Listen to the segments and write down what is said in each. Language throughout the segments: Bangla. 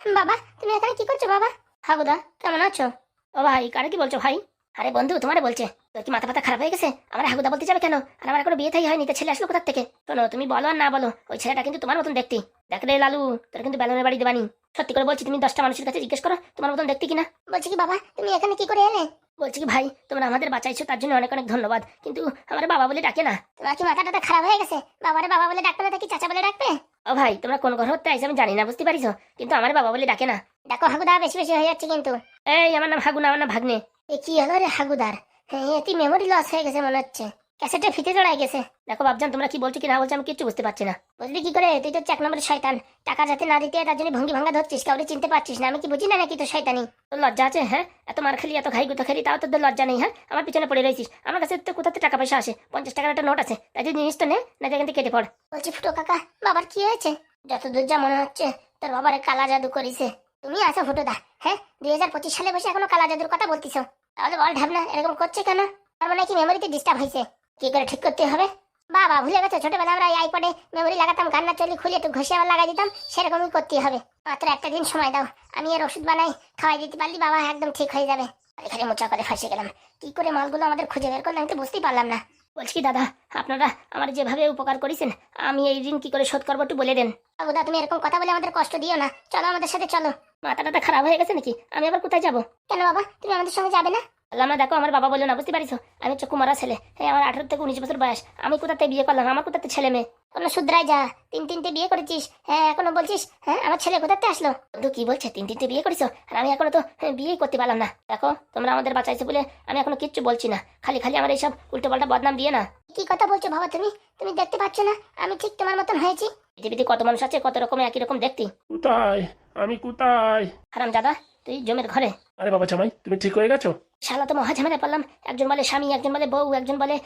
বাবা তুমি এখানে কি করছ বাবা? হাগুদা কেমন আছো? ও ভাই কারে কি বলছো ভাই? আরে বন্ধু তোমারে বলছে। তোর কি মাথা পাতা খারাপ হয়ে গেছে? আমার হাগুদা বলতে যাবে কেন? আর আমার কোনো বিয়ে থাই হয়নি তো ছেলে আসলো কোথার থেকে? শোনো তুমি বলো আর না বলো ওই ছেলেটা কিন্তু তোমার মতন দেখতে। দেখ রে লালু তোর কিন্তু বেলনের বাড়ি দেবানি। সত্যি করে বলছি তুমি দশটা মানুষের কাছে জিজ্ঞেস করো তোমার মতন দেখতে কিনা? বলছি কি বাবা তুমি এখানে কি করে এলে? বলছি কি ভাই তোমরা আমাদের বাঁচাইছো তার জন্য অনেক অনেক ধন্যবাদ। কিন্তু আমার বাবা বলে ডাকে না। তোমার কি মাথাটা খারাপ হয়ে গেছে? বাবারে বাবা বলে ডাকবে না কি চাচা বলে ডাকবে? ও ভাই তোমরা কোন ঘর হতে আইসো আমি জানি না বুঝতে পারিস কিন্তু আমার বাবা বলে ডাকে না ডাকো হাগুদা বেশি বেশি হয়ে যাচ্ছে কিন্তু এই আমার নাম হাগুনা আমার নাম ভাগ্নে এ কি হলো রে হাগুদার হ্যাঁ এটি মেমোরি লস হয়ে গেছে মনে হচ্ছে ক্যাসেটে ফিতে জড়াই গেছে। দেখো বাবজান তোমরা কি বলছো কি না বলছো আমি কিচ্ছু বুঝতে পারছি না। বুঝলি কি করে? তুই তো চাক নম্বরের শয়তান। টাকা যাতে না দিতে, তার জন্য ভঙ্গি ভাঙ্গা ধরছিস। কাউরে চিনতে পারছিস না। আমি কি বুঝি না নাকি তো শয়তানি? তোর লজ্জা আছে হ্যাঁ? এত মার খালি, এত খাই গুতো খেলি, তাও তোদের লজ্জা নেই হ্যাঁ? আমার পিছনে পড়ে রয়েছিস। আমার কাছে তো কোথাতে টাকা পয়সা আসে? পঞ্চাশ টাকার একটা নোট আছে। তাই যদি জিনিস তো নে না যেখান থেকে কেটে পড়। বলছি ফুটো কাকা, বাবার কি হয়েছে? যতদূর যা মনে হচ্ছে, তোর বাবারে কালা জাদু করেছে। তুমি আছো ফুটোদা হ্যাঁ? দুই হাজার পঁচিশ সালে বসে এখনও কালা জাদুর কথা বলতিস তাহলে বল ঢাবনা এরকম করছে কেন? তার মানে কি মেমোরিতে ডিস্টার্ব হয়েছে কি করে ঠিক করতে হবে? বাবা, ভুলে গেছে? ছোটবেলা আমরা আইপডে মেমোরি লাগাতাম গান্না চলি খুলে একটু ঘষে আবার লাগাই দিতাম, সেরকমই করতে হবে। মাত্র একটা দিন সময় দাও, আমি এর ওষুধ বানাই, খাওয়াই দিতে পারলি, বাবা, একদম ঠিক হয়ে যাবে। এখানে মোচা করে ফাঁসে গেলাম। কি করে মালগুলো আমাদের খুঁজে বের করলে আমি তো বুঝতেই পারলাম না। বলছি কি দাদা, আপনারা আমার যেভাবে উপকার করেছেন, আমি এই ঋণ কি করে শোধ করব একটু বলে দেন। বাবুদা তুমি এরকম কথা বলে আমাদের কষ্ট দিও না। চলো আমাদের সাথে চলো। মাথাটা খারাপ হয়ে গেছে নাকি? আমি আবার কোথায় যাব? কেন বাবা, তুমি আমাদের সঙ্গে যাবে না? আল্লামা দেখো আমার বাবা বলল না বুঝতে পারিস আমি হচ্ছে কুমারা ছেলে। হ্যাঁ আমার আঠারো থেকে উনিশ বছর বয়স। আমি কোথাতে বিয়ে করলাম? আমার কোথাতে ছেলে মেয়ে? কোনো শুদ্রাই যা তিন তিনটে বিয়ে করেছিস। হ্যাঁ এখনও বলছিস? হ্যাঁ আমার ছেলে কোথাতে আসলো? বন্ধু কি বলছে? তিন তিনটে বিয়ে করেছ? আর আমি এখনও তো বিয়েই করতে পারলাম না। দেখো তোমরা আমাদের বাঁচাইছো বলে আমি এখনও কিচ্ছু বলছি না। খালি খালি আমার এইসব উল্টো পাল্টা বদনাম দিয়ে না। কি কথা বলছো বাবা তুমি? তুমি দেখতে পাচ্ছ না? আমি ঠিক তোমার মতন হয়েছি। পৃথিবীতে কত মানুষ আছে কত রকমের একই রকম দেখতি। কোথায়? আমি কোথায়? হারাম দাদা তুই জমের ঘরে। আরে বাবা জামাই তুমি ঠিক হয়ে গেছো? শালা তো মহা ঝামেলা পারলাম একজন বলে স্বামী একজন বলে বউ একজন বলে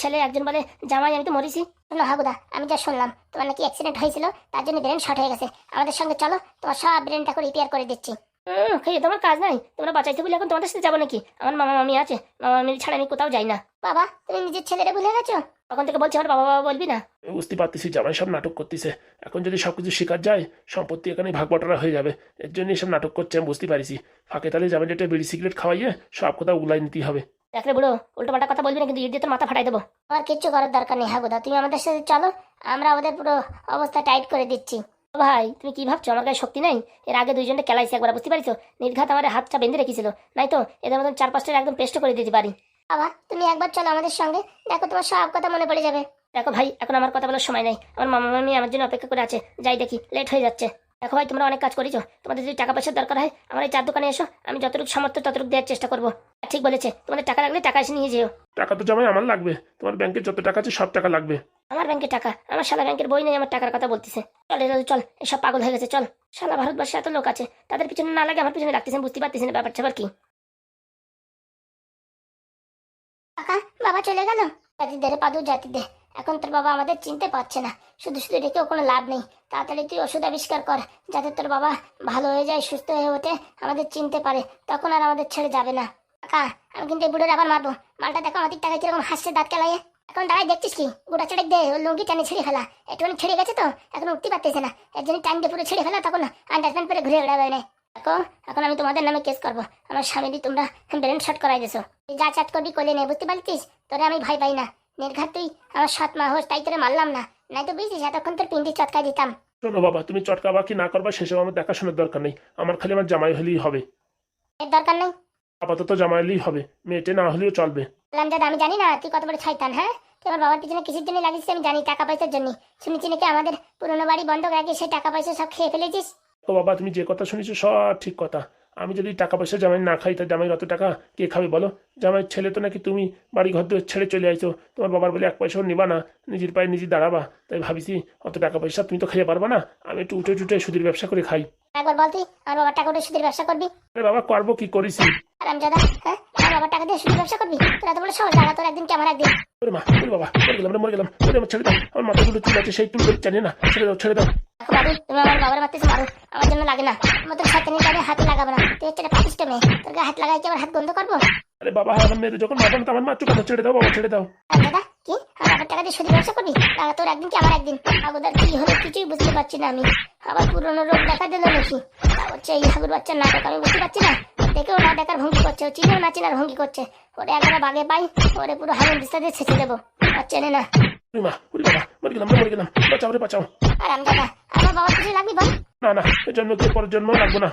ছেলে একজন বলে জামাই আমি তো মরিছি। হাগুদা আমি যা শুনলাম তোমার নাকি অ্যাক্সিডেন্ট হয়েছিল তার জন্য ব্রেন শর্ট হয়ে গেছে। আমাদের সঙ্গে চলো তোমার সব ব্রেনটা করে রিপেয়ার করে দিচ্ছি। খেয়ে তোমার কাজ নাই। তোমরা বাঁচাইতে বলে এখন তোমাদের সাথে যাব নাকি? আমার মামা মামি আছে মামা মামি ছাড়া আমি কোথাও যাই না। বাবা তুমি নিজের ছেলেটা ভুলে গেছো? তখন থেকে বলছি আমার বাবা বাবা বলবি না? বুঝতে পারতেছি জামাই সব নাটক করতেছে। এখন যদি সবকিছু শিকার যায় সম্পত্তি এখানে ভাগ বটরা হয়ে যাবে। এর জন্য সব নাটক করছে আমি বুঝতে পারিছি। ফাঁকে তাহলে জামাই একটা বিড়ি সিগারেট খাওয়াইয়ে সব কথা উলাই নিতে হবে। দেখলে বুড়ো উল্টো পাল্টা কথা বলবি না কিন্তু ইট দিয়ে তোর মাথা ফাটাই দেবো। আমার কিচ্ছু করার দরকার নেই হাগুদা তুমি আমাদের সাথে চলো আমরা ওদের পুরো অবস্থা টাইট করে দিচ্ছি। ও ভাই তুমি কি ভাবছ আমার গায়ে শক্তি নাই? এর আগে দুইজনটা খেলাইছি একবার বুঝতে পারিছো? নির্ঘাত আমার হাতটা বেঁধে রেখেছিল। নাই তো এদের মতন চার পাঁচটা একদম পেস্ট করে দিতে পারি। বাবা তুমি একবার চলো আমাদের সঙ্গে। দেখো তোমার সব কথা মনে পড়ে যাবে। দেখো ভাই এখন আমার কথা বলার সময় নাই। আমার মামা মামি আমার জন্য অপেক্ষা করে আছে। যাই দেখি লেট হয়ে যাচ্ছে। দেখো ভাই তোমরা অনেক কাজ করেছ। তোমাদের যদি টাকা পয়সার দরকার হয় আমার এই চার দোকানে এসো। আমি যতটুকু সামর্থ্য ততটুকু দেওয়ার চেষ্টা করব। ঠিক বলেছে তোমাদের টাকা লাগলে টাকা এসে নিয়ে যেও। টাকা তো জামাই আমার লাগবে। তোমার ব্যাংকে যত টাকা আছে সব টাকা লাগবে। আমার ব্যাংকে টাকা? আমার শালা ব্যাংকের বই নেই আমার টাকার কথা বলতেছে। চল এরা চল। এসব পাগল হয়ে গেছে চল। শালা ভারতবর্ষে এত লোক আছে তাদের পিছনে না লাগে আমার পিছনে রাখতেছেন বুঝতে পারতেছেন না ব্যাপারটা আবার কি। কাকা, বাবা চলে গেল? জাতি রে পাদু জাতি দে এখন তোর বাবা আমাদের চিনতে পারছে না। শুধু শুধু রেখেও কোনো লাভ নেই। তাড়াতাড়ি তুই ওষুধ আবিষ্কার কর, যাতে তোর বাবা ভালো হয়ে যায়, সুস্থ হয়ে ওঠে, আমাদের চিনতে পারে। তখন আর আমাদের ছেড়ে যাবে না। কাকা, আমি কিন্তু এই বুড়োর আবার মারবো। মালটা দেখো আমাদের টাকা কীরকম হাসছে দাঁত কেলাইয়ে। এখন দাঁড়াই, দেখছিস কি? গোটা ছেড়ে দে, ওর লুঙ্গি টানে ছেড়ে ফেলা। একটুখানি ছেড়ে গেছে তো? এখন উঠতে পারতেছে না। এর জন্য টাইম দিয়ে পুরো ছেড়ে ফেলা, তখন আন্ডারপ্যান্ট পরে ঘুরে বেড়াবে না। দেখো এখন আমি তোমাদের নামে কেস করব। আমার স্বামী দিয়ে তোমরা ব্রেন শট করাই দিছো। তুই যা চাট করবি কোলে নে বুঝতে পারছিস? তোরে আমি ভয় পাই না। নির্ঘাত তুই আমার সৎ মা হোস তাই তোরে মারলাম না। নাই তো বুঝছিস এতক্ষণ তোর পিন্ডি চটকাই দিতাম। শোনো বাবা তুমি চটকাবা কি না করবা সেসব আমার দেখাশোনার দরকার নেই। আমার খালি আমার জামাই হলেই হবে। এর দরকার নেই? আপাতত জামাই হলেই হবে। মেয়েটে না হলেও চলবে। বললাম দাদা আমি জানি না তুই কত বড় ছাইতান হ্যাঁ? তুই আমার বাবার পিছনে কিসের জন্য লাগিস আমি জানি টাকা পয়সার জন্য শুনেছি নাকি আমাদের পুরোনো বাড়ি বন্ধক রাখি সেই টাকা পয়সা সব খেয়ে ফেলেছিস? ও বাবা, তুমি যে কথা শুনেছো সব ঠিক কথা। আমি যদি টাকা পয়সা জামাই না খাই, তা জামাই অত টাকা কে খাবে বলো? জামাই ছেলে তো নাকি তুমি বাড়ি ঘর দিয়ে ছেড়ে চলে আইছো। তোমার বাবার বলে এক পয়সাও নিবা না, নিজের পায়ে নিজে দাঁড়াবা। তাই ভাবিছি অত টাকা পয়সা তুমি তো খেয়ে পারবা না। আমি একটু উঠে টুটে সুদের ব্যবসা করে খাই। একবার বল তুই আমার বাবার টাকা দিয়ে সুদের ব্যবসা করবি? আরে বাবা করব কি করেছি? আরাম দাদা হ্যাঁ? আমার বাবার টাকা দিয়ে সুদের ব্যবসা করবি? তোরা তো বলে সহজ দাঁড়া তোর একদিন কি আমার একদিন? ওরে মা ওরে বাবা মরে গেলাম মরে গেলাম। ওরে আমার ছেড়ে দাও আমার মাথা গুলো চুল আছে সেই চুল জানি না ছেড়ে দাও ছেড়ে দাও। বাবু তুমি আমার বাবার মারতেছো মারো আমার জন্য লাগে না। আমার তো সাথে নিয়ে যাবে হাতে লাগাবো না। তুই হচ্ছে একটা পাপিষ্ট মেয়ে তোর হাত লাগাই কি আমার হাত বন্ধ করব? আরে বাবা আমার মেয়েদের যখন মারবেন তো আমার মা চুপ ছেড়ে দাও বাবা ছেড়ে দাও। দাদা কি? আমার টাকা দিয়ে ব্যবসা করবি? টাকা তোর একদিন কি আমার একদিন? আগোদার কি হলো কিছুই বুঝতে পারছি না আমি। আবার পুরনো রোগ দেখা দিল নাকি? হচ্ছে এই হাগুর বাচ্চার নাটক আমি বুঝতে পারছি না। দেখে ওরা ডাকার ভঙ্গি করছে ও চিনেও না চিনার ভঙ্গি করছে। ওরে একবার বাগে পাই ওরে পুরো হাগুর বিস্তার দিয়ে ছেঁচে দেবো। আর চেনে না। মা বাবা মরে গেলাম মরে গেলাম। বাঁচাও রে বাঁচাও। আর আমি দাদা আমার বাবার কিছু লাগবে বল না না জন্ম দিয়ে পরের জন্ম লাগবো না।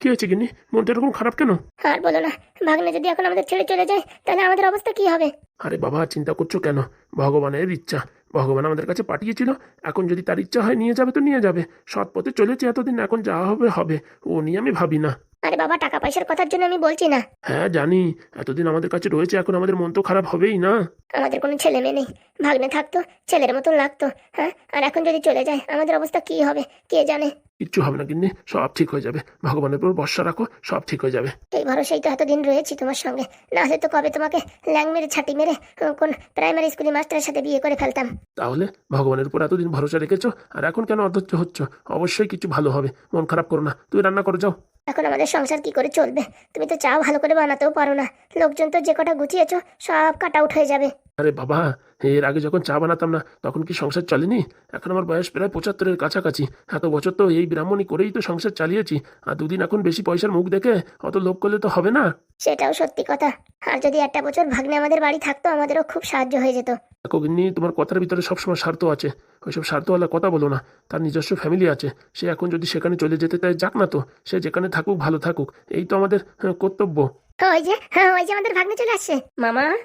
কি হয়েছে গিন্নি? মনটা এরকম খারাপ কেন? আর বলো না ভাগ্নে যদি এখন আমাদের ছেড়ে চলে যায় তাহলে আমাদের অবস্থা কি হবে? আরে বাবা চিন্তা করছ কেন? ভগবানের ইচ্ছা। ভগবান আমাদের কাছে পাঠিয়েছিল এখন যদি তার ইচ্ছা হয় নিয়ে যাবে তো নিয়ে যাবে। সৎ পথে চলেছে এতদিন এখন যা হবে হবে। ও নিয়ে আমি ভাবি না। আরে বাবা টাকা পয়সার কথার জন্য আমি বলছি না। হ্যাঁ জানি। এতদিন আমাদের কাছে রয়েছে এখন আমাদের মন তো খারাপ হবেই না। আমাদের কোনো ছেলে মেয়ে নেই। ভাগ্নে থাকতো ছেলের মতন লাগতো হ্যাঁ? আর এখন যদি চলে যায় আমাদের অবস্থা কি হবে? কে জানে? কিচ্ছু হবে না গিন্নি সব ঠিক হয়ে যাবে। ভগবানের উপর ভরসা রাখো সব ঠিক হয়ে যাবে। এই ভরসাই তো এতদিন রয়েছি তোমার সঙ্গে। না হলে তো কবে তোমাকে ল্যাং মেরে ছাটি মেরে কোন প্রাইমারি স্কুলের মাস্টারের সাথে বিয়ে করে ফেলতাম। তাহলে ভগবানের উপর এতদিন ভরসা রেখেছো আর এখন কেন অধৈর্য হচ্ছ? অবশ্যই কিছু ভালো হবে। মন খারাপ করো না তুই রান্না করে যাও। এখন আমাদের সংসার কি করে চলবে? তুমি তো চা ভালো করে বানাতেও পারো না। লোকজন তো যে কটা গুছিয়েছো, সব কাটা আউট হয়ে যাবে। আরে বাবা এর আগে যখন চা বানাতাম না তখন কি সংসার চলেনি? এখন আমার বয়স প্রায় পঁচাত্তরের কাছাকাছি। এত বছর তো এই ব্রাহ্মণী করেই তো সংসার চালিয়েছি। আর দুদিন এখন বেশি পয়সার মুখ দেখে অত লোভ করলে তো হবে না। সেটাও সত্যি কথা। আর যদি একটা বছর ভাগ্নে আমাদের বাড়ি থাকতো আমাদেরও খুব সাহায্য হয়ে যেত। দেখো গিন্নি তোমার কথার ভিতরে সবসময় স্বার্থ আছে। ওইসব স্বার্থওয়ালা কথা বলো না। তার নিজস্ব ফ্যামিলি আছে। সে এখন যদি সেখানে চলে যেতে চায় যাক না তো। সে যেখানে থাকুক ভালো থাকুক। এই তো আমাদের হ্যাঁ, কর্তব্য। ওই যে হ্যাঁ ওই যে আমাদের ভাগ্নে চলে আসছে। মামা?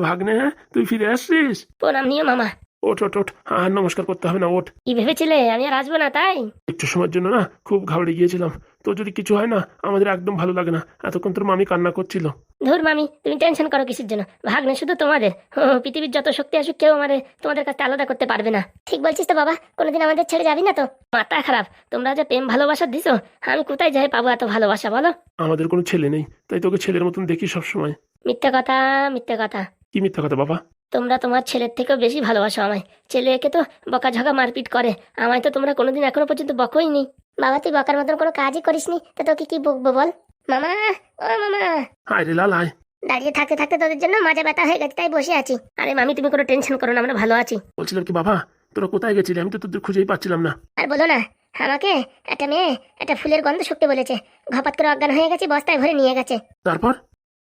ভাগ্নে তুই ফিরে আসছিস? প্রণাম নিও মামা। ওঠ ওঠ ওঠ আর নমস্কার করতে হবে না ওঠ। কি ভেবেছিলে? আমি আর আসব না তাই? একটু সময়ের জন্য না খুব ঘাবড়ে গিয়েছিলাম। তো যদি কিছু হয় না আমাদের একদম ভালো লাগে না। এতক্ষণ তোর মামি কান্না করছিল। ধুর মামি তুমি টেনশন করো কিসের জন্য? ভাগ্নে শুধু তোমাদের। পৃথিবীর যত শক্তি আসুক কেউ আমাদের তোমাদের কাছে আলাদা করতে পারবে না। ঠিক বলছিস তো বাবা কোনোদিন আমাদের ছেড়ে যাবি না তো? মাথা খারাপ। তোমরা যে প্রেম ভালোবাসা দিছো আমি কোথায় যাই পাবো এত ভালোবাসা বলো? আমাদের কোনো ছেলে নেই তাই তোকে ছেলের মতন দেখি সবসময়। মিথ্যে কথা মিথ্যে কথা। কি মিথ্যা কথা বাবা? তোমরা তোমার ছেলের থেকেও বেশি ভালোবাসো আমায়। ছেলেকে তো বকাঝকা মারপিট করে। আমায় তো তোমরা কোনোদিন এখনও পর্যন্ত বকোই নি বাবা তুই বকার মতন কোনো কাজই করিসনি তো তোকে কি বকবো বল? মামা ও মামা। হায় রে লাল আয় দাঁড়িয়ে থাকতে থাকতে তোদের জন্য মাজা ব্যথা হয়ে গেছে তাই বসে আছি। আরে মামি তুমি কোনো টেনশন করো না আমরা ভালো আছি। বলছিলাম কি বাবা তোরা কোথায় গেছিলি? আমি তো তোদের খুঁজেই পাচ্ছিলাম না। আর বলো না আমাকে একটা মেয়ে একটা ফুলের গন্ধ শুকতে বলেছে। ঘপাত করে অজ্ঞান হয়ে গেছে বস্তায় ভরে নিয়ে গেছে। তারপর?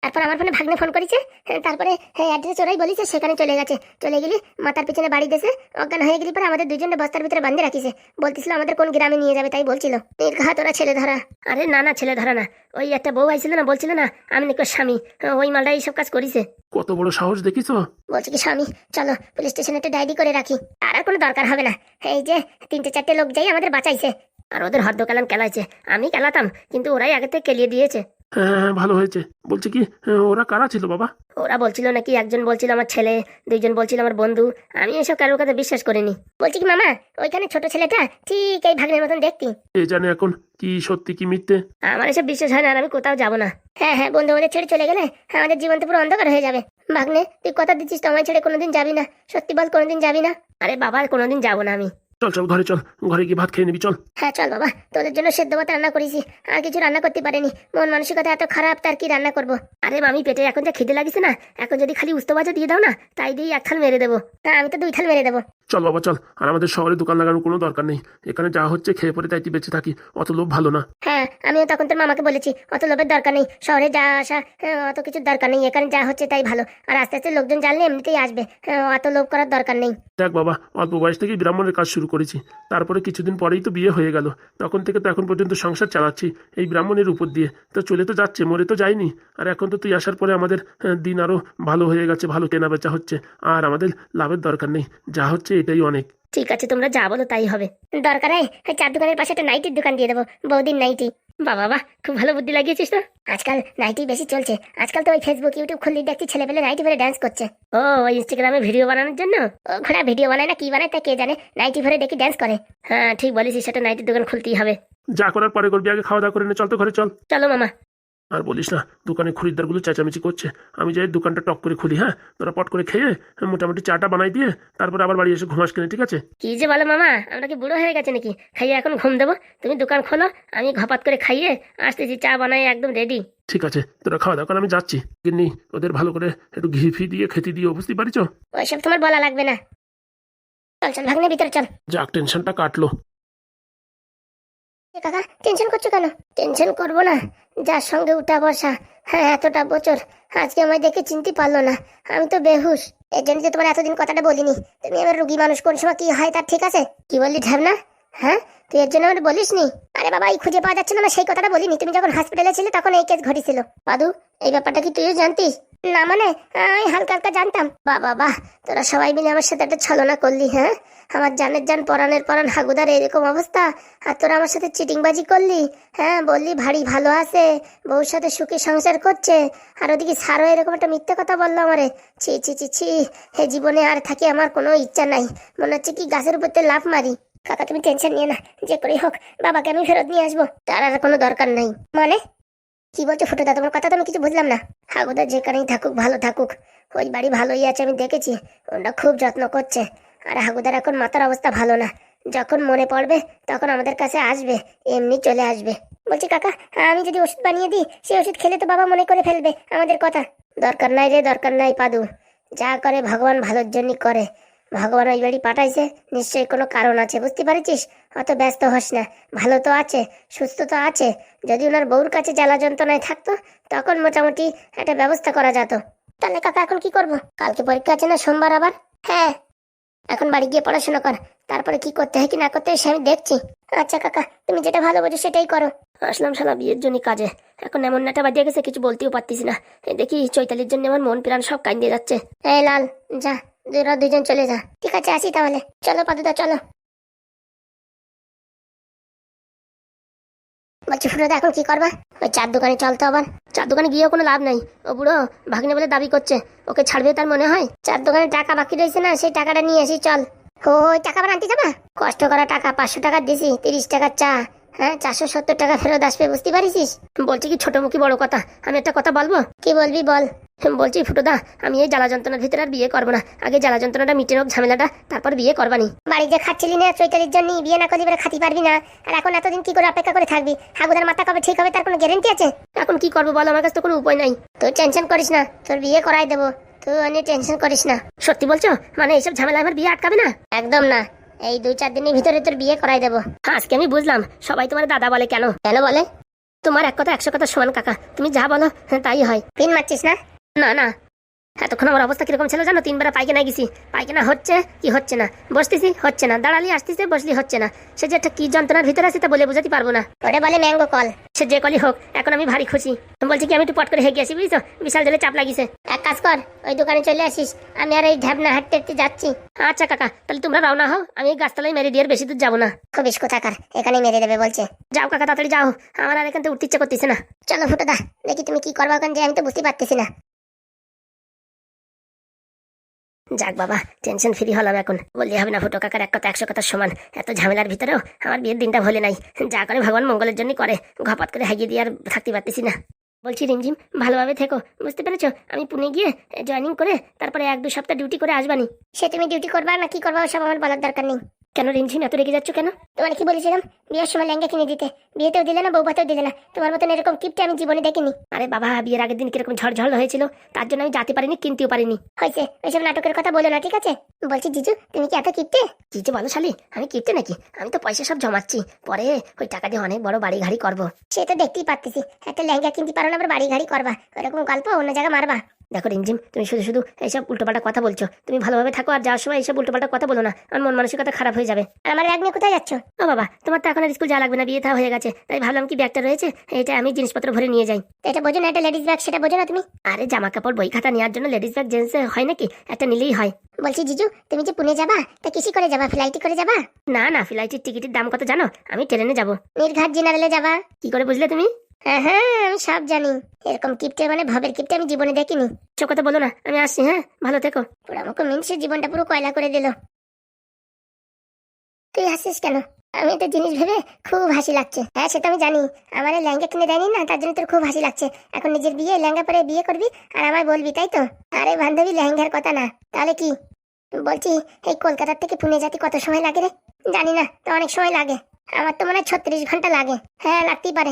তারপর আমার ফোনে ভাগ্নে ফোন করেছে হ্যাঁ, তারপরে অ্যাড্রেস ওরাই বলেছে সেখানে চলে গেছে। চলে গেলি মাথার পিছনে বাড়ি দেশে অজ্ঞান হয়ে গেলি পরে আমাদের দুজনে বস্তার ভিতরে বান্ধে রাখিছে। বলতেছিল আমাদের কোন গ্রামে নিয়ে যাবে তাই বলছিল। নির্ঘাত ওরা ছেলে ধরা। আরে না না ছেলে ধরা না। ওই একটা বউ আইছিল না বলছিল না আমি নাকি স্বামী। হ্যাঁ, ওই মালটা এইসব কাজ করিছে। কত বড় সাহস দেখিস বলছে কি স্বামী চলো পুলিশ স্টেশনে একটা ডায়েরি করে রাখি। আর আর কোনো দরকার হবে না। এই যে তিনটে চারটে লোক যাই আমাদের বাঁচাইছে। আর ওদের হদ্দ কালাম কেলাইছে। আমি কেলাতাম কিন্তু ওরাই আগে থেকে কেলিয়ে দিয়েছে। হ্যাঁ হ্যাঁ, ভালো হয়েছে। বলছি কি হ্যাঁ, ওরা কারা ছিল বাবা? ওরা বলছিল নাকি একজন বলছিল আমার ছেলে দুইজন বলছিল আমার বন্ধু। আমি এসব কারোর কথা বিশ্বাস করিনি। বলছি কি মামা ওইখানে ছোট ছেলেটা ঠিক এই ভাগ্নের মতন দেখতি। এ জানে এখন কি সত্যি কি মিথ্যে? আমার এসব বিশ্বাস হয় না আর আমি কোথাও যাব না। হ্যাঁ হ্যাঁ বন্ধু আমাদের ছেড়ে চলে গেলে আমাদের জীবন তো পুরো অন্ধকার হয়ে যাবে। ভাগ্নে তুই কথা দিচ্ছিস তো আমায় ছেড়ে কোনোদিন যাবি না? সত্যি বল কোনোদিন যাবি না? আরে বাবা কোনোদিন যাব না আমি। চল চল, ঘরে চল। ঘরে গিয়ে ভাত খেয়ে নিবি, চল। হ্যাঁ চল বাবা। তোদের জন্য সেদ্ধ ভাত রান্না করেছি। আর কিছু রান্না করতে পারিনি। মন মানসিকতা এত খারাপ, তার কি রান্না করব? আরে মামি, পেটে এখন যা খিদে লাগিছে না, এখন যদি খালি উস্তো ভাজা দিয়ে দাও না, তাই দিয়ে এক থাল মেরে দেবো। তা আমি তো দুই থাল মেরে দেবো। চল বাবা চল। আর আমাদের শহরে দোকান লাগানোর কোনো দরকার নেই। এখানে যা হচ্ছে খেয়ে পরে তাইতে বেঁচে থাকি। অত লোভ ভালো না। হ্যাঁ আমিও তখন তোর মামাকে বলেছি অত লোভের দরকার নেই। শহরে যা আসা হ্যাঁ, অত কিছুর দরকার নেই। এখানে যা হচ্ছে তাই ভালো। আর আস্তে আস্তে লোকজন জানলে এমনিতেই আসবে। হ্যাঁ, অত লোভ করার দরকার নেই। দেখ বাবা অল্প বয়স থেকেই ব্রাহ্মণের কাজ শুরু করেছি। তারপরে কিছুদিন পরেই তো বিয়ে হয়ে গেল। তখন থেকে তো এখন পর্যন্ত সংসার চালাচ্ছি এই ব্রাহ্মণের উপর দিয়ে। তো চলে তো যাচ্ছে মরে তো যায়নি। আর এখন তো তুই আসার পরে আমাদের হ্যাঁ, দিন আরও ভালো হয়ে গেছে ভালো কেনা বেচা হচ্ছে। আর আমাদের লাভের দরকার নেই। যা হচ্ছে এটাই অনেক। ঠিক আছে তোমরা যা বলো তাই হবে। দরকার হয় চার দোকানের পাশে একটা নাইটির দোকান দিয়ে দেবো বৌদিন নাইটি। বাবা বাবা খুব ভালো বুদ্ধি লাগিয়েছিস তো। আজকাল নাইটি বেশি চলছে। আজকাল তো ওই ফেসবুক ইউটিউব খুললি দেখছি ছেলে পেলে নাইটি ভরে ড্যান্স করছে। ও ওই ইনস্টাগ্রামে ভিডিও বানানোর জন্য? ও ঘোড়া ভিডিও বানায় না কি বানায় তা কে জানে? নাইটি ভরে দেখি ড্যান্স করে। হ্যাঁ ঠিক বলিস সেটা নাইটির দোকান খুলতেই হবে। যা করার পরে করবি আগে খাওয়া দাওয়া করে নে চল তো ঘরে চল। চলো মামা। আর বলিস না দোকানে খরিদ্দারগুলো চেঁচামেচি করছে। আমি যাই দোকানটা টক করে খুলি হ্যাঁ? তোরা পট করে খেয়ে মোটামুটি চাটা বানাই দিয়ে তারপরে আবার বাড়ি এসে ঘুমাস কিনে ঠিক আছে? কি যে বলো মামা আমরা কি বুড়ো হয়ে গেছে নাকি? খাইয়ে এখন ঘুম দেবো। তুমি দোকান খোলো আমি ঘপাত করে খাইয়ে আসতেছি চা বানাই একদম রেডি ঠিক আছে তোরা খাওয়া দাওয়া কর, আমি যাচ্ছি। কিন্তু ওদের ভালো করে একটু ঘি ফি দিয়ে খেতে দিয়ে বুঝতে পারিছ? ওইসব তোমার বলা লাগবে না। চল চল ভাগ্নে ভিতরে চল। যাক টেনশনটা কাটলো। কাকা টেনশন করছ কেন? টেনশন করব না। যার সঙ্গে উঠা বসা হ্যাঁ এতটা বছর, আজকে আমায় দেখে চিনতে পারল না। আমি তো বেহুশ। এর জন্য তো তোমার এতদিন কথাটা বলিনি। তুমি এবার রুগী মানুষ, কোন সময় কি হয় তার ঠিক আছে? কি বললি ঢ্যাবনা হ্যাঁ? তুই এর জন্য আমাকে বলিস নি আরে বাবা, এই খুঁজে পাওয়া যাচ্ছে না না, সেই কথাটা বলিনি। তুমি যখন হসপিটালে ছিলে, তখন এই কেস ঘটেছিল। পাদু, এই ব্যাপারটা কি তুইও জানতিস? না মানে আমি হালকা হালকা জানতাম। বাবা বাহ তোরা সবাই মিলে আমার সাথে একটা ছলনা করলি হ্যাঁ? আমার জানের জান পরানের পরান, হাগুদার এরকম অবস্থা, আর তোরা আমার সাথে চিটিংবাজি করলি হ্যাঁ? বললি, ভারী ভালো আছে, বউর সাথে সুখী সংসার করছে। আর ওদিকে সারও এরকম একটা মিথ্যে কথা বলল আমারে। ছি ছি ছি ছি, হে জীবনে আর থাকি আমার কোনো ইচ্ছা নাই। মনে হচ্ছে কি গাছের উপরতে লাফ মারি। কাকা তুমি টেনশন নিয়ে না, যে করেই হোক, বাবাকে আমি ফেরত নিয়ে আসব, তার আর কোনো দরকার নাই। মানে? কি বলছো ফুটো দা তোমার কথা তো আমি কিছু বুঝলাম না। হাগুদা যেখানেই থাকুক, ভালো থাকুক। ওই বাড়ি ভালোই আছে, আমি দেখেছি। ওরা খুব যত্ন করছে। আর হাগুদার এখন মাথার অবস্থা ভালো না। যখন মনে পড়বে, তখন আমাদের কাছে আসবে, এমনি চলে আসবে। বলছি, কাকা, আমি যদি ওষুধ বানিয়ে দিই সেই ওষুধ খেলে তো বাবা মনে করে ফেলবে আমাদের কথা। দরকার নাই রে, দরকার নাই, পাদু। যা করে ভগবান ভালোর জন্যই করে। ভগবান ওই বাড়ি পাঠাইছে, নিশ্চয়ই কোনো কারণ আছে, বুঝতে পারছিস? অত ব্যস্ত হস না, ভালো তো আছে, সুস্থ তো আছে। যদি ওনার বউর কাছে জ্বালা যন্ত্রণায় থাকতো, তখন মোটামুটি একটা ব্যবস্থা করা যেত। তাহলে কাকা, এখন কি করব? কালকে পরীক্ষা আছে না, সোমবার আবার? হ্যাঁ। এখন বাড়ি গিয়ে পড়াশোনা কর, তারপরে কি করতে হয় কি না করতে হয় সে আমি দেখছি। আচ্ছা কাকা, তুমি যেটা ভালো বোঝো সেটাই করো। আসলাম শালা বিয়ের জন্য কাজে। এখন এমন নাটা বাজিয়ে গেছে, কিছু বলতেও পারতিস না। দেখি চৈতালির জন্য আমার মন প্রাণ সব কান দিয়ে যাচ্ছে। এই লাল, যা। দুরা দুজন চলে যা। ঠিক আছে, আসি তাহলে। চলো পাদুদা, চলো। বলছি ফুটোদা এখন কি করবা? ওই চার দোকানে চলতো আবার। চার দোকানে গিয়েও কোনো লাভ নাই। ও বুড়ো ভাগ্নে বলে দাবি করছে, ওকে ছাড়বে তার মনে হয়? চার দোকানে টাকা বাকি রয়েছে না, সেই টাকাটা নিয়ে আসি, চল। ও টাকা আবার আনতে যাবা? কষ্ট করা টাকা, পাঁচশো টাকা দিছি, তিরিশ টাকার চা হ্যাঁ চারশো সত্তর টাকা ফেরত আসবে বুঝতে পারিস বলছি কি ছোট মুখী বড় কথা আমি একটা কথা বলব? কি বলবি বল। বলছি ফুটোদা আমি এই জ্বালা যন্ত্রণার ভিতরে আর বিয়ে করব না। আগে জ্বালা যন্ত্রণাটা মিটে হোক ঝামেলাটা তারপর বিয়ে করবানি। বাড়িতে খাচ্ছিলি না চৈতালির জন্য বিয়ে না করলে খাতি পারবি না। আর এখন এতদিন কি করে অপেক্ষা করে থাকবি? হাগুদার মাথা কবে ঠিক হবে তার কোনো গ্যারেন্টি আছে? এখন কি করব বল আমার কাছে তো কোনো উপায় নাই। তোর টেনশন করিস না তোর বিয়ে করাই দেবো। তুই অনেক টেনশন করিস না। সত্যি বলছো? মানে এইসব ঝামেলা আমার বিয়ে আটকাবে না? একদম না। এই দুই চার দিনের ভিতরে তোর বিয়ে করাই দেবো। আজকে আমি বুঝলাম। সবাই তোমার দাদা বলে কেন? কেন বলে? তোমার এক কথা একশো কথা সমান কাকা। তুমি যা বলো হ্যাঁ, তাই হয়। পিন মারছিস না? না না। এতক্ষণ আমার অবস্থা কীরকম ছিল জানো? তিনবার পায়খানা গেছি। পায়খানা হচ্ছে কি হচ্ছে না? বসতেছি হচ্ছে না। দাঁড়ালি আসতেছে বসলি হচ্ছে না। সে যে একটা কি যন্ত্রণার ভিতরে আছে তা বলে বোঝাতে পারব না। ওটা বলে ম্যাঙ্গো কল। সে যে কলই হোক এখন আমি ভারী খুশি। বলছি কি আমি একটু পট করে হেগে আসি বুঝছ? বিশাল জলে চাপ লাগিছে। এক কাজ কর ওই দোকানে চলে আসিস। আমি আর এই ঢ্যাবনা হাঁটতে হাঁটতে যাচ্ছি। আচ্ছা কাকা তাহলে তোমরা রওনা হও। আমি এই গাছতলায় মেরে দিয়ে বেশি দূর যাব না। খুব কোথাকার এখানে মেরে দেবে বলছে। যাও কাকা তাড়াতাড়ি যাও। আমার আর এখান থেকে উঠতে ইচ্ছে করতেছে না। চলো ফুটো দা দেখি তুমি কি করবা ওখান যে আমি তো বুঝতে পারতেছি না। যাক বাবা টেনশন ফ্রি হলাম এখন। বললে হবে না, ফুটো কাকার এক কথা, একশো কথার সমান। এত ঝামেলার ভিতরেও আমার বিয়ের দিনটা ভোলে নাই। যা করে ভগবান মঙ্গলের জন্যই করে। ঘপাত করে হাগিয়ে দিয়ে আর থাকতে পারতেছি না। বলছি, রিমঝিম, ভালোভাবে থেকো। বুঝতে পেরেছ? আমি পুনে গিয়ে জয়েনিং করে তারপরে এক দু সপ্তাহ ডিউটি করে আসবানি। সে তুমি ডিউটি করবা না কি করবা সব আমার বলার দরকার নেই। কেন রিমঝিম এত রেগে যাচ্ছ কেন? তোমার কি বলেছিলাম? বিয়ের সময় লেহেঙ্গা কিনে দিতে। বিয়েতেও দিলে না বউভাতেও দিলে না। তোমার মতন এরকম কিপটে আমি জীবনে দেখিনি। আরে বাবা, বিয়ের আগের দিন কীরকম ঝড়ঝড় হয়েছিল। তার জন্য আমি যেতে পারিনি, কিনতেও পারিনি। হয়েছে, ওইসব নাটকের কথা বলো না, ঠিক আছে? বলছি, জিজু, তুমি কি এত কিপটে? জিজু, বলো শালি, আমি কিপটে নাকি? আমি তো পয়সা সব জমাচ্ছি। পরে ওই টাকা দিয়ে অনেক বড় বাড়ি গাড়ি করব। সে তো দেখতেই পাচ্ছি একটা লেহেঙ্গা কিনতে পারো না, আবার বাড়ি গাড়ি করবা। ওরকম গল্প অন্য জায়গায় মারবা। দেখো রিমঝিম তুমি শুধু শুধু এইসব উল্টোপাল্টা কথা বলছো। তুমি ভালোভাবে থাকো আর যাওয়ার সময় এইসব উল্টোপাল্টা কথা বলো না। আমার মন মানসিকতা খারাপ হয়ে যাবে। আর আমার ব্যাগ নিয়ে কোথায় যাচ্ছ? ও বাবা তোমার তো এখন আর স্কুল যাওয়া লাগবে না বিয়ে থা হয়ে গেছে। তাই ভাবলাম কি ব্যাগটা রয়েছে এটা আমি জিনিসপত্র ভরে নিয়ে যাই। এটা বোঝো না একটা লেডিস ব্যাগ সেটা বোঝো না তুমি? আরে জামা কাপড় বই খাতা নেওয়ার জন্য লেডিস ব্যাগ জেন্টস হয় নাকি? একটা নিলেই হয়। বলছি জিজু তুমি যে পুনে যাবা তা কিসি করে যাবা? ফ্লাইটে করে যাবা? না না ফ্লাইটের টিকিটের দাম কত জানো? আমি ট্রেনে যাব। নির্ঘাট জেনারেলে যাবা। কি করে বুঝলে তুমি? হ্যাঁ হ্যাঁ আমি সব জানি। এরকম কিপটে মানে ভবের কিপটে আমি জীবনে দেখিনি। সব কথা বলো না আমি আসছি হ্যাঁ ভালো থেকো। আমাকে মিনসের জীবনটা পুরো কয়লা করে দিল। তুই হাসিস কেন? আমি একটা জিনিস ভেবে খুব হাসি লাগছে। হ্যাঁ সেটা আমি জানি। আমার ল্যাঙ্গা কিনে দেয়নি না তার জন্য তোর খুব হাসি লাগছে। এখন নিজের বিয়ে ল্যাঙ্গা পরে বিয়ে করবি আর আমায় বলবি তাই তো? আরে বান্ধবী ল্যাঙ্গার কথা না। তাহলে কি? বলছি এই কলকাতার থেকে পুনে যেতে কত সময় লাগে রে? জানি না তো অনেক সময় লাগে। আমার তো মনে হয় ছত্রিশ ঘণ্টা লাগে। হ্যাঁ লাগতেই পারে।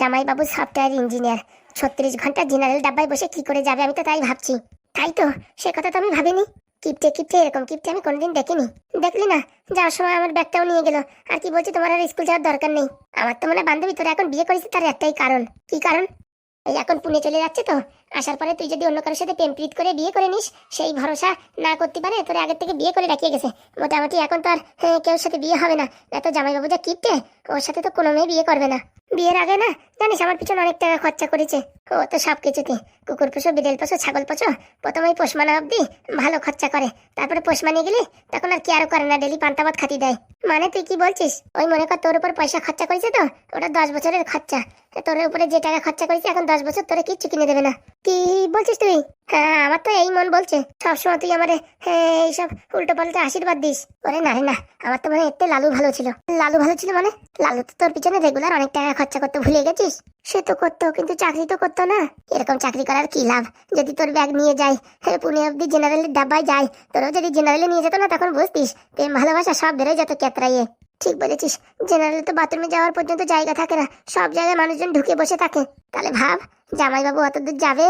জামাই বাবু সফটওয়্যার ইঞ্জিনিয়ার ছত্রিশ ঘণ্টা জেনারেল ডাব্বায় বসে কি করে যাবে আমি তো তাই ভাবছি। তাই তো, সে কথা তো আমি ভাবিনি। কিপটে কিপটে এরকম, কিপটে আমি কোনোদিন দেখিনি। দেখলি না, যাওয়ার সময় আমার ব্যাগটাও নিয়ে গেল। আর কি বলছি তোমার আর স্কুল যাওয়ার দরকার নেই। আমার তো মনে হয় বান্ধবী তোরা এখন বিয়ে করেছিস তার একটাই কারণ। কি কারণ? এই এখন পুনে চলে যাচ্ছে তো আসার পরে তুই যদি অন্য কারোর সাথে প্রেম প্রীত করে বিয়ে করে নিস সেই ভরসা না করতে পারে তোর আগের থেকে বিয়ে করে রাখিয়ে গেছে। মোটামুটি এখন তো আর হ্যাঁ, কেউ সাথে বিয়ে হবে না। এত জামাইবাবু যা কিপটে ওর সাথে তো কোনো মেয়ে বিয়ে করবে না। বিয়ের আগে না জানিস আমার পিছনে অনেক টাকা খরচা করেছে। ও তো সব কিছুতে কুকুর পোষো বিড়েল পোষো ছাগল পোষো প্রথমে ওই পোষমানা অব্দি ভালো খরচা করে। তারপরে পোষ মানিয়ে গেলে তখন আর কি আরও করে না ডেলি পান্তা ভাত খাতি দেয়। মানে তুই কি বলছিস? ওই মনে কর তোর উপর পয়সা খরচা করেছে তো ওটা দশ বছরের খরচা। তোর উপরে যে টাকা খরচা করেছে এখন দশ বছর তোরে কিচ্ছু কিনে দেবে না। কি বলছিস তুই? হ্যাঁ আমার তো এই মন বলছে। সবসময় তুই আমারে হ্যাঁ, এইসব উল্টো পাল্টা আশীর্বাদ দিস। ওরে না না আমার তো মনে হয় এতে লালু ভালো ছিল। লালু ভালো ছিল মানে? লালু তো তোর পিছনে রেগুলার অনেক টাকা খরচা করতে ভুলে গেছিস? সে তো করতো কিন্তু চাকরি তো করতো না। এরকম চাকরি করার কি লাভ? যদি তোর ব্যাগ নিয়ে যায় হ্যাঁ, পুনে অব্দি জেনারেলের ডাব্বায় যায় তোরও যদি জেনারেলে নিয়ে যেত না তখন বুঝতিস প্রেম ভালোবাসা সব বেড়ে যেত কেতরাইয়ে ঠিক বলেছিস। জেনারেল তো বাথরুমে যাওয়ার পর্যন্ত জায়গা থাকে না। সব জায়গায় মানুষজন ঢুকে বসে থাকে। তাহলে ভাব, জামাইবাবু অত দূর যাবে?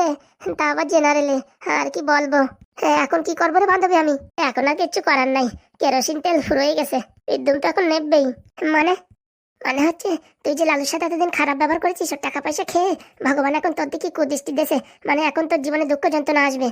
তা আবার জেনারেলে আর কি বলব? হ্যাঁ এখন কি করব রে বান্ধবী আমি? এখন আর কিচ্ছু করার নাই। কেরোসিন তেল ফুরোয় গেছে। বিদ্যুৎ তো এখন নেববেই মানে মানে হচ্ছে তুই যে লালুর সাথে এতদিন খারাপ ব্যবহার করেছিস ওর টাকা পয়সা খেয়ে ভগবান এখন তোর দিকে কুদৃষ্টি দেশে মানে এখন তোর জীবনে দুঃখ যন্ত্রণা আসবে।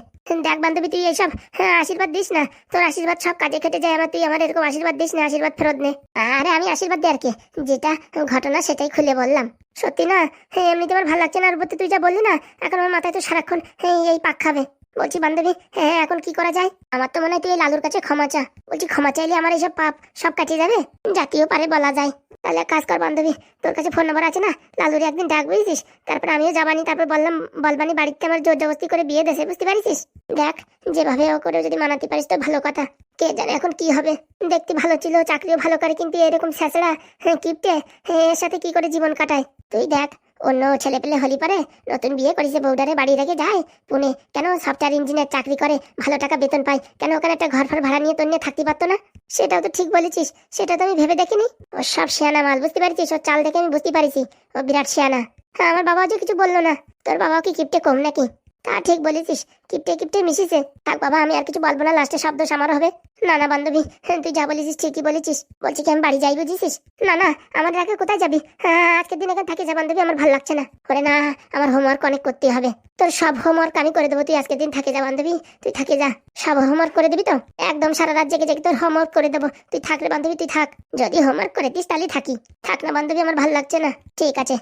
দেখ বান্ধবী তুই এইসব হ্যাঁ, আশীর্বাদ দিস না। তোর আশীর্বাদ সব কাজে খেটে যায় আমার তুই আমার এরকম আশীর্বাদ দিস না আশীর্বাদ ফেরত নে। আরে আমি আশীর্বাদ দিই আর কি। যেটা ঘটনা সেটাই খুলে বললাম। সত্যি না? হ্যাঁ এমনিতে আমার ভালো লাগছে না আর তুই যা বললি না এখন আমার মাথায় তো সারাক্ষণ হ্যাঁ, এই পাক খাবে। বলছি, বান্ধবী হ্যাঁ এখন কি করা যায়? আমার তো মনে হয় তুই লালুর কাছে ক্ষমা চা। বলছি, ক্ষমা চাইলে আমার এইসব পাপ সব কাটিয়ে যাবে? জাতীয় পারে বলা যায়। তাহলে কাজ কর, বান্ধবী, তোর কাছে ফোন নম্বর আছে না? লালুরে একদিন ডাক, বুঝছিস? তারপর আমিও যাবানি তারপর বললাম, বলবানি বাড়িতে আমার জোর জবস্তি করে বিয়ে দেশে, বুঝতে পারিস দেখ, যেভাবে ও করে যদি মানাতে পারিস তো ভালো কথা। কে জানে এখন কি হবে? দেখতে ভালো ছিল, চাকরিও ভালো করে, কিন্তু এরকম স্যাঁচড়া হ্যাঁ কিপটে হ্যাঁ এর সাথে কি করে জীবন কাটায়? তুই দেখ অন্য ছেলে পেলে হলি পরে, নতুন বিয়ে করেছে বউডারে বাড়ি রেখে যায়, পুনে কেন সফটওয়্যার ইঞ্জিনিয়ার চাকরি করে, ভালো টাকা বেতন পায়, কেন ওখানে একটা ঘর ফর ভাড়া নিয়ে তোর নিয়ে থাকতে পারতো না? সেটাও তো ঠিক বলেছিস, সেটা তো আমি ভেবে দেখিনি। ও সব শিয়ানা মাল, বুঝতে পারছিস? ওর চাল দেখে আমি বুঝতে পারিছি, ও বিরাট শিয়ানা। হ্যাঁ আমার বাবাও যে কিছু বলল না। তোর বাবাও কি কিপটে কম নাকি? তা ঠিক বলেছিস কিপটে কিপটে মিশিছে। থাক বাবা আমি আর কিছু বলব না লাস্টে শব্দ আমার হবে। না না বান্ধবী হ্যাঁ, তুই যা বলেছিস ঠিকই বলেছিস। বলছি কি আমি বাড়ি যাই বুঝিস না না আমার আগে কোথায় যাবি? হ্যাঁ আজকের দিন এখানে থাকি যা বান্ধবী আমার ভালো লাগছে না। করে না আমার হোমওয়ার্ক অনেক করতে হবে। তোর সব হোমওয়ার্ক আমি করে দেবো তুই আজকের দিন থাকে যা বান্ধবী তুই থাকে যা। সব হোমওয়ার্ক করে দিবি তো? একদম সারা রাত জেগে জেগে তোর হোমওয়ার্ক করে দেবো। তুই থাকলে বান্ধবী তুই থাক। যদি হোমওয়ার্ক করে দিস তাহলে থাকি। থাক না বান্ধবী আমার ভালো লাগছে না। ঠিক আছে।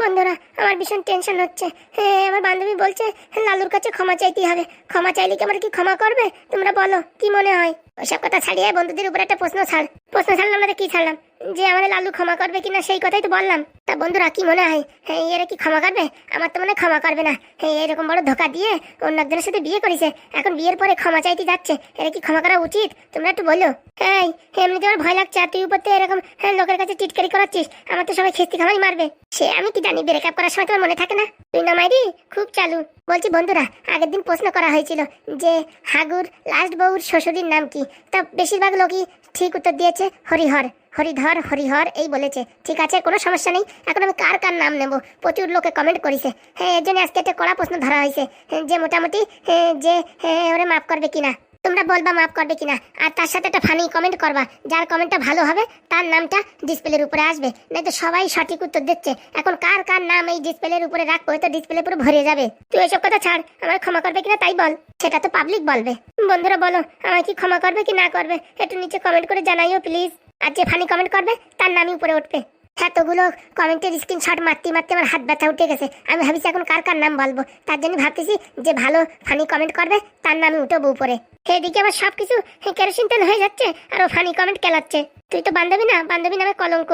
বন্ধুরা, আমার ভীষণ টেনশন হচ্ছে। হ্যাঁ আমার বান্ধবী বলছে, লালুর কাছে ক্ষমা চাইতেই হবে। ক্ষমা চাইলে কি আমার কি ক্ষমা করবে? তোমরা বলো, কি মনে হয়? ওইসব কথা ছাড়িয়ে বন্ধুদের উপর একটা প্রশ্ন ছাড়। প্রশ্ন ছাড়লাম না কি ছাড়লাম? যে আমার লালু ক্ষমা করবে কিনা সেই কথাই তো বললাম। তা বন্ধুরা, কি মনে হয়? হ্যাঁ এরা কি ক্ষমা করবে? আমার তো মনে ক্ষমা করবে না। হ্যাঁ এরকম বড় ধোকা দিয়ে অন্য একজনের সাথে বিয়ে করেছে। এখন বিয়ের পরে ক্ষমা চাইতে যাচ্ছে। এরা কি ক্ষমা করা উচিত? তোমরা একটু বলো। হ্যাঁ এমনি তোমার ভয় লাগছে। আর তুই উপর এরকম হ্যাঁ লোকের কাছে টিটকারি করাচ্ছিস। আমার তো সবাই খেস্তি খামাই মারবে। সে আমি কি জানি ব্রেকআপ করার সময় তোমার মনে থাকে না? তুই না মাইরি, খুব চালু। বলছি বন্ধুরা, আগের দিন প্রশ্ন করা হয়েছিল যে হাগুর লাস্ট বউর শ্বশুরির নাম কি? তা বেশিরভাগ লোকই ঠিক উত্তর দিয়েছে হরিহর। হরিধর হরিহর এই বলেছে। ঠিক আছে কোনো সমস্যা নেই। এখন আমি কার কার নাম নেব? প্রচুর লোকে কমেন্ট করেছে। হ্যাঁ এর জন্য আজকে একটা কড়া প্রশ্ন ধরা হয়েছে। হ্যাঁ, যে মোটামুটি হ্যাঁ, যে হ্যাঁ, ওরে মাফ করবে কিনা। তোমরা বলবা মাফ করবে কিনা। আর তার সাথে একটা ফানি কমেন্ট করবা। যার কমেন্টটা ভালো হবে তার নামটা ডিসপ্লের উপরে আসবে। নাই তো সবাই সঠিক উত্তর দিচ্ছে। এখন কার কার নাম এই ডিসপ্লের উপরে রাখব? তো ডিসপ্লে পুরো ভরে যাবে। তুই এসব কথা ছাড়। আমার ক্ষমা করবে কিনা তাই বল। সেটা তো পাবলিক বলবে। বন্ধুরা বলো আমায় কি ক্ষমা করবে কি না করবে? একটু নিচে কমেন্ট করে জানাইও প্লিজ আর যে ফানি কমেন্ট করবে, তার নামই উপরে উঠবে। এতগুলো কমেন্টের স্ক্রিনশট মারতে মারতে আমার হাত ব্যথা উঠে গেছে। আমি ভাবিছি এখন কার কার নাম বলব। তার জন্য ভাবতেছি যে ভালো ফানি কমেন্ট করবে, তার নামই উঠবো উপরে। এদিকে আবার সব কিছু কেরোসিন তেল হয়ে যাচ্ছে আর ও ফানি কমেন্ট কেলাচ্ছে। তুই তো বান্ধবী না, বান্ধবী নামে কলঙ্ক।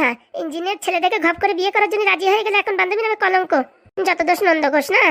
হ্যাঁ ইঞ্জিনিয়ার ছেলেটাকে ঘপ করে বিয়ে করার জন্য রাজি হয়ে গেলে এখন বান্ধবী নামে কলঙ্ক। যত দোষ নন্দ ঘোষ না?